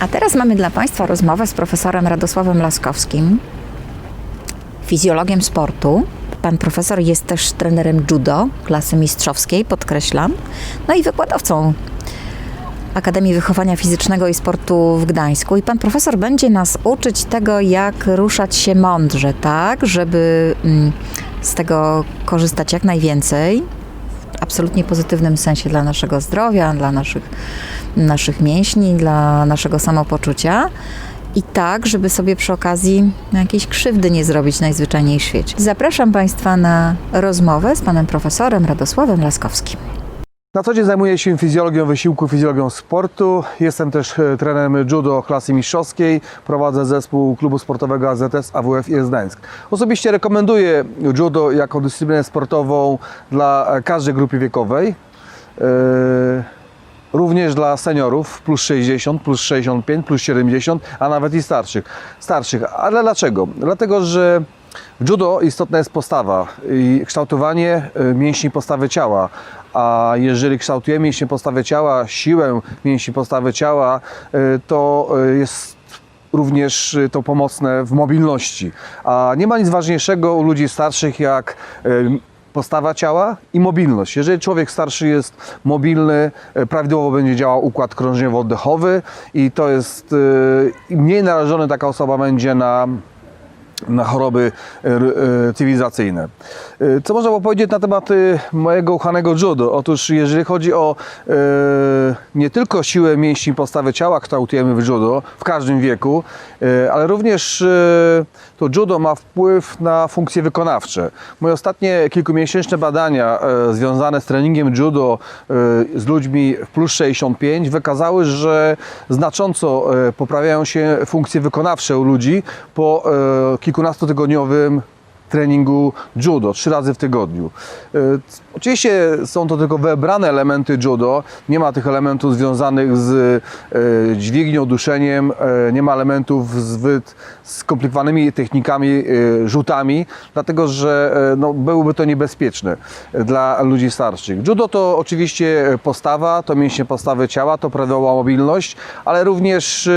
A teraz mamy dla Państwa rozmowę z profesorem Radosławem Laskowskim, fizjologiem sportu. Pan profesor jest też trenerem judo klasy mistrzowskiej, podkreślam, no i wykładowcą Akademii Wychowania Fizycznego i Sportu w Gdańsku. I pan profesor będzie nas uczyć tego, jak ruszać się mądrze, tak, żeby mm, z tego korzystać jak najwięcej. Absolutnie pozytywnym sensie dla naszego zdrowia, dla naszych, naszych mięśni, dla naszego samopoczucia. I tak, żeby sobie przy okazji jakiejś krzywdy nie zrobić najzwyczajniej w świecie. Zapraszam Państwa na rozmowę z panem profesorem Radosławem Laskowskim. Na co dzień zajmuję się fizjologią wysiłku, fizjologią sportu. Jestem też e, trenerem judo klasy mistrzowskiej. Prowadzę zespół klubu sportowego AZS AWF IS Gdańsk. Osobiście rekomenduję judo jako dyscyplinę sportową dla e, każdej grupy wiekowej. E, Również dla seniorów plus 60, plus 65, plus 70, a nawet i starszych. starszych. Ale dlaczego? Dlatego, że w judo istotna jest postawa i kształtowanie mięśni postawy ciała. A jeżeli kształtujemy mięśnie postawy ciała, siłę mięśni postawy ciała, e, to e, jest również e, to pomocne w mobilności. A nie ma nic ważniejszego u ludzi starszych jak postawa ciała i mobilność. Jeżeli człowiek starszy jest mobilny, prawidłowo będzie działał układ krążeniowo-oddechowy i to jest mniej narażony taka osoba będzie na na choroby e, cywilizacyjne. E, Co można powiedzieć na temat mojego uchanego judo? Otóż jeżeli chodzi o e, nie tylko siłę mięśni postawy ciała kształtujemy w judo w każdym wieku, ale również to judo ma wpływ na funkcje wykonawcze. Moje ostatnie kilkumiesięczne badania związane z treningiem judo z ludźmi w plus 65 wykazały, że znacząco poprawiają się funkcje wykonawcze u ludzi po e, kilkunastotygodniowym treningu judo, trzy razy w tygodniu. E, Oczywiście są to tylko wybrane elementy judo, nie ma tych elementów związanych z e, dźwignią, duszeniem, e, nie ma elementów zbyt skomplikowanymi technikami, rzutami, dlatego że no, byłoby to niebezpieczne dla ludzi starszych. Judo to oczywiście postawa, to mięśnie postawy ciała, to prawidłowa mobilność, ale również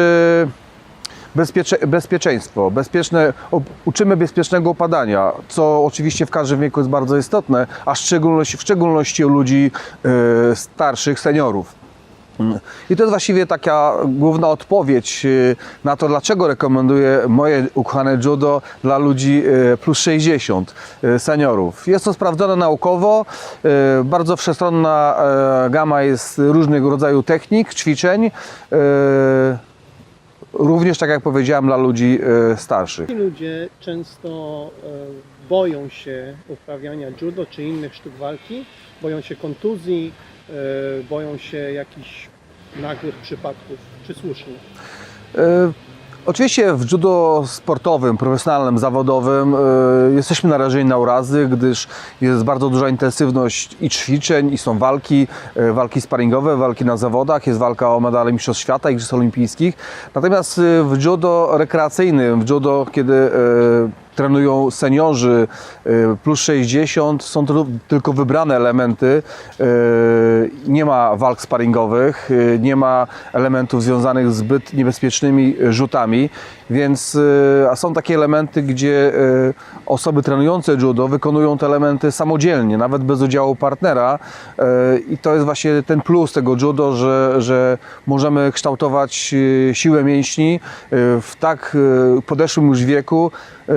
bezpiecze, bezpieczeństwo, bezpieczne, uczymy bezpiecznego upadania, co oczywiście w każdym wieku jest bardzo istotne, a szczególności, w szczególności u ludzi e, starszych, seniorów. I to jest właściwie taka główna odpowiedź e, na to, dlaczego rekomenduję moje ukochane judo dla ludzi e, plus 60 e, seniorów. Jest to sprawdzone naukowo, bardzo wszechstronna gama jest różnego rodzaju technik, ćwiczeń. Również, tak jak powiedziałem, dla ludzi e, starszych. Ci ludzie często e, boją się uprawiania judo czy innych sztuk walki, boją się kontuzji, e, boją się jakichś nagłych przypadków, czy słusznie? Oczywiście w judo sportowym, profesjonalnym, zawodowym e, jesteśmy narażeni na urazy, gdyż jest bardzo duża intensywność i ćwiczeń, i są walki, e, walki sparingowe, walki na zawodach, jest walka o medale Mistrzostw Świata, Igrzysk Olimpijskich. Natomiast e, w judo rekreacyjnym, w judo, kiedy e, trenują seniorzy e, plus 60, są to tylko wybrane elementy. e, Nie ma walk sparingowych, e, nie ma elementów związanych z zbyt niebezpiecznymi rzutami, więc e, a są takie elementy, gdzie e, osoby trenujące judo wykonują te elementy samodzielnie, nawet bez udziału partnera e, i to jest właśnie ten plus tego judo, że, że możemy kształtować siłę mięśni w tak podeszłym już wieku,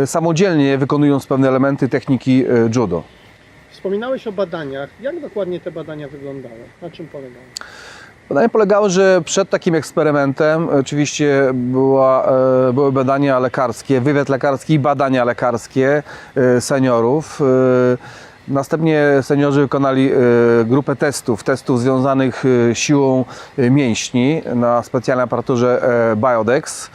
samodzielnie wykonując pewne elementy techniki judo. Wspominałeś o badaniach. Jak dokładnie te badania wyglądały? Na czym polegały? Badania polegały, że przed takim eksperymentem oczywiście była, e, były badania lekarskie, wywiad lekarski i badania lekarskie e, seniorów. E, Następnie seniorzy wykonali e, grupę testów, testów związanych e, siłą e, mięśni na specjalnej aparaturze e, Biodex.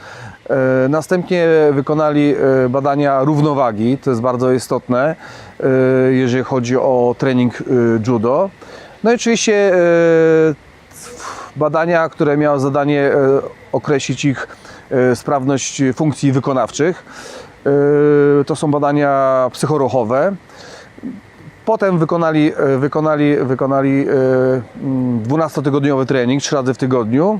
E, Następnie wykonali e, badania równowagi, to jest bardzo istotne, e, jeżeli chodzi o trening e, judo. No i oczywiście e, badania, które miały zadanie e, określić ich e, sprawność funkcji wykonawczych. E, To są badania psychoruchowe. Potem wykonali, wykonali, wykonali e, mm, 12-tygodniowy trening, trzy razy w tygodniu.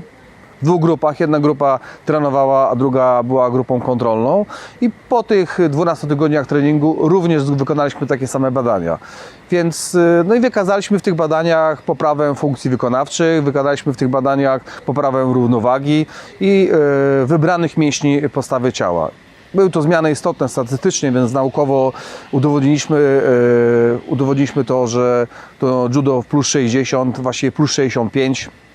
W dwóch grupach. Jedna grupa trenowała, a druga była grupą kontrolną. I po tych 12 tygodniach treningu również wykonaliśmy takie same badania. Więc y, no i wykazaliśmy w tych badaniach poprawę funkcji wykonawczych, wykazaliśmy w tych badaniach poprawę równowagi i y, wybranych mięśni postawy ciała. Były to zmiany istotne statystycznie, więc naukowo udowodniliśmy, e, udowodniliśmy to, że to judo w plus 60, właściwie plus 65 e,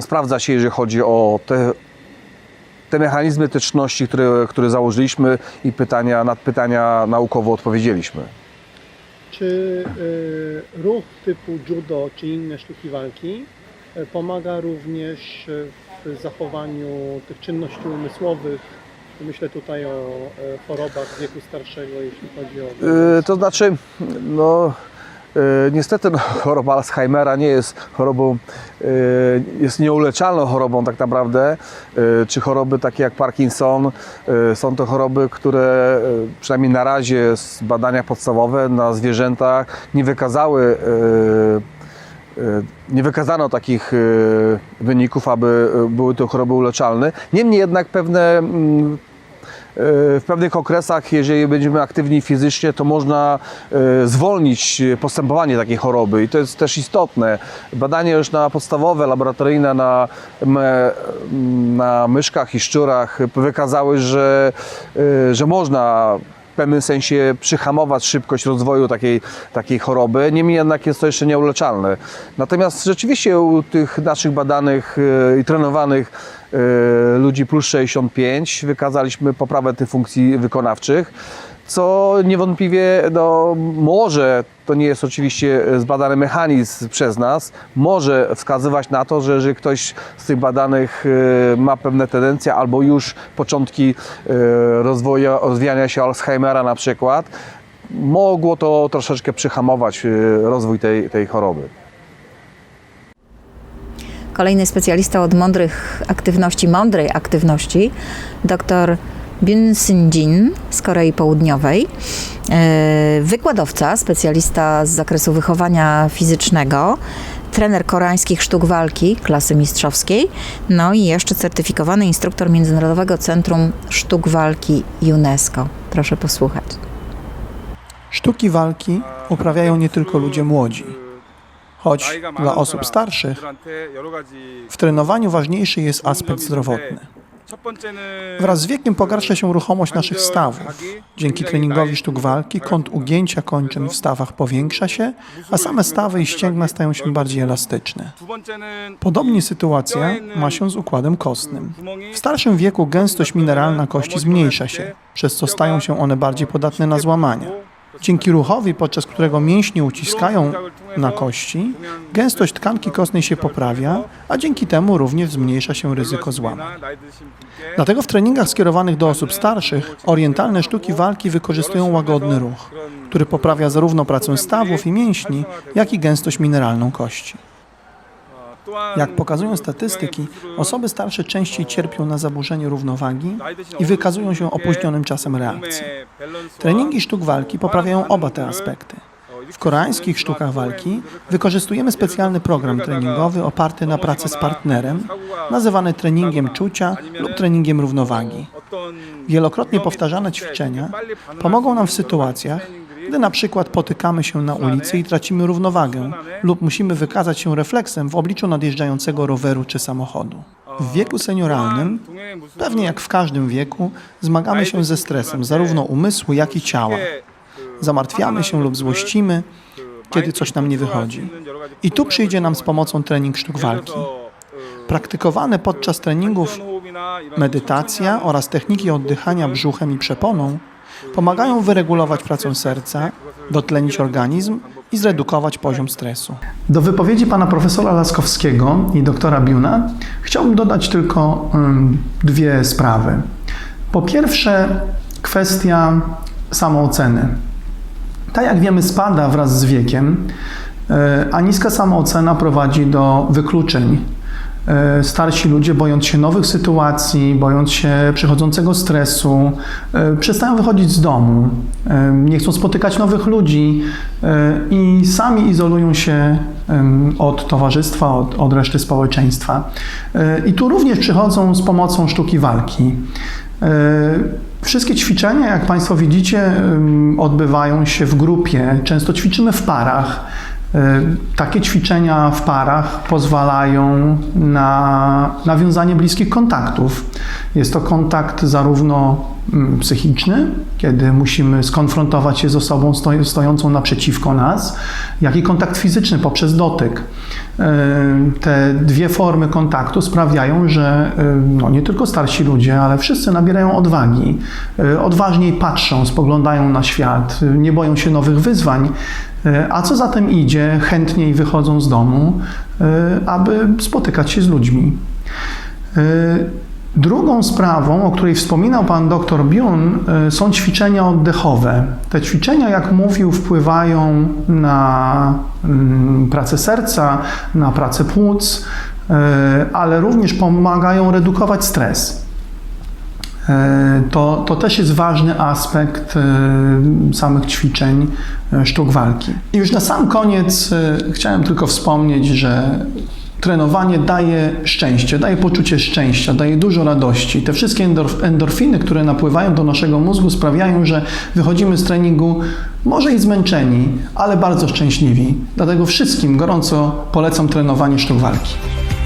sprawdza się, jeżeli chodzi o te, te mechanizmy tyczności, które, które założyliśmy i pytania, na pytania naukowo odpowiedzieliśmy. Czy y, ruch typu judo czy inne sztuki walki y, pomaga również y, w zachowaniu tych czynności umysłowych? Myślę tutaj o y, chorobach wieku starszego, jeśli chodzi o. E, To znaczy, no e, niestety no, choroba Alzheimera nie jest chorobą, e, jest nieuleczalną chorobą tak naprawdę, e, czy choroby takie jak Parkinson. e, Są to choroby, które e, przynajmniej na razie z badania podstawowe na zwierzętach nie wykazały e, e, nie wykazano takich e, wyników, aby e, były to choroby uleczalne. Niemniej jednak pewne mm, w pewnych okresach, jeżeli będziemy aktywni fizycznie, to można e, zwolnić postępowanie takiej choroby i to jest też istotne. Badania już na podstawowe, laboratoryjne na, na myszkach i szczurach wykazały, że, e, że można w pewnym sensie przyhamować szybkość rozwoju takiej, takiej choroby, niemniej jednak jest to jeszcze nieuleczalne. Natomiast rzeczywiście u tych naszych badanych e, i trenowanych e, ludzi plus 65 wykazaliśmy poprawę tych funkcji wykonawczych, co niewątpliwie no, może, to nie jest oczywiście zbadany mechanizm przez nas, może wskazywać na to, że jeżeli ktoś z tych badanych e, ma pewne tendencje albo już początki e, rozwoju, rozwijania się Alzheimera na przykład, mogło to troszeczkę przyhamować rozwój tej, tej choroby. Kolejny specjalista od mądrych aktywności, mądrej aktywności, dr Byun Sin-jin z Korei Południowej. E, Wykładowca, specjalista z zakresu wychowania fizycznego, trener koreańskich sztuk walki klasy mistrzowskiej, no i jeszcze certyfikowany instruktor Międzynarodowego Centrum Sztuk Walki UNESCO. Proszę posłuchać. Sztuki walki uprawiają nie tylko ludzie młodzi, choć dla osób starszych w trenowaniu ważniejszy jest aspekt zdrowotny. Wraz z wiekiem pogarsza się ruchomość naszych stawów. Dzięki treningowi sztuk walki kąt ugięcia kończyn w stawach powiększa się, a same stawy i ścięgna stają się bardziej elastyczne. Podobnie sytuacja ma się z układem kostnym. W starszym wieku gęstość mineralna kości zmniejsza się, przez co stają się one bardziej podatne na złamania. Dzięki ruchowi, podczas którego mięśnie uciskają na kości, gęstość tkanki kostnej się poprawia, a dzięki temu również zmniejsza się ryzyko złamań. Dlatego w treningach skierowanych do osób starszych orientalne sztuki walki wykorzystują łagodny ruch, który poprawia zarówno pracę stawów i mięśni, jak i gęstość mineralną kości. Jak pokazują statystyki, osoby starsze częściej cierpią na zaburzenie równowagi i wykazują się opóźnionym czasem reakcji. Treningi sztuk walki poprawiają oba te aspekty. W koreańskich sztukach walki wykorzystujemy specjalny program treningowy oparty na pracy z partnerem, nazywany treningiem czucia lub treningiem równowagi. Wielokrotnie powtarzane ćwiczenia pomogą nam w sytuacjach, gdy na przykład potykamy się na ulicy i tracimy równowagę lub musimy wykazać się refleksem w obliczu nadjeżdżającego roweru czy samochodu. W wieku senioralnym, pewnie jak w każdym wieku, zmagamy się ze stresem zarówno umysłu, jak i ciała. Zamartwiamy się lub złościmy, kiedy coś nam nie wychodzi. I tu przyjdzie nam z pomocą trening sztuk walki. Praktykowane podczas treningów medytacja oraz techniki oddychania brzuchem i przeponą pomagają wyregulować pracę serca, dotlenić organizm i zredukować poziom stresu. Do wypowiedzi pana profesora Laskowskiego i doktora Biuna chciałbym dodać tylko ym, dwie sprawy. Po pierwsze, kwestia samooceny. Ta, jak wiemy, spada wraz z wiekiem, y, a niska samoocena prowadzi do wykluczeń e, starsi ludzie, bojąc się nowych sytuacji, bojąc się przychodzącego stresu, e, przestają wychodzić z domu, e, nie chcą spotykać nowych ludzi e, i sami izolują się od towarzystwa, od, od reszty społeczeństwa. E, I tu również przychodzą z pomocą sztuki walki. E, Wszystkie ćwiczenia, jak Państwo widzicie, odbywają się w grupie. Często ćwiczymy w parach. E, Takie ćwiczenia w parach pozwalają na nawiązanie bliskich kontaktów. Jest to kontakt zarówno psychiczny, kiedy musimy skonfrontować się z osobą stojącą naprzeciwko nas, jak i kontakt fizyczny poprzez dotyk. E, Te dwie formy kontaktu sprawiają, że e, no, nie tylko starsi ludzie, ale wszyscy nabierają odwagi, e, odważniej patrzą, spoglądają na świat, nie boją się nowych wyzwań, a co za tym idzie, chętniej wychodzą z domu, aby spotykać się z ludźmi. Drugą sprawą, o której wspominał pan dr Biun, y, są ćwiczenia oddechowe. Te ćwiczenia, jak mówił, wpływają na mm, pracę serca, na pracę płuc, y, ale również pomagają redukować stres. Y, To, to też jest ważny aspekt samych ćwiczeń sztuk walki. I już na sam koniec chciałem tylko wspomnieć, że trenowanie daje szczęście, daje poczucie szczęścia, daje dużo radości. Te wszystkie endorf- endorfiny, które napływają do naszego mózgu, sprawiają, że wychodzimy z treningu może i zmęczeni, ale bardzo szczęśliwi. Dlatego wszystkim gorąco polecam trenowanie sztuk walki.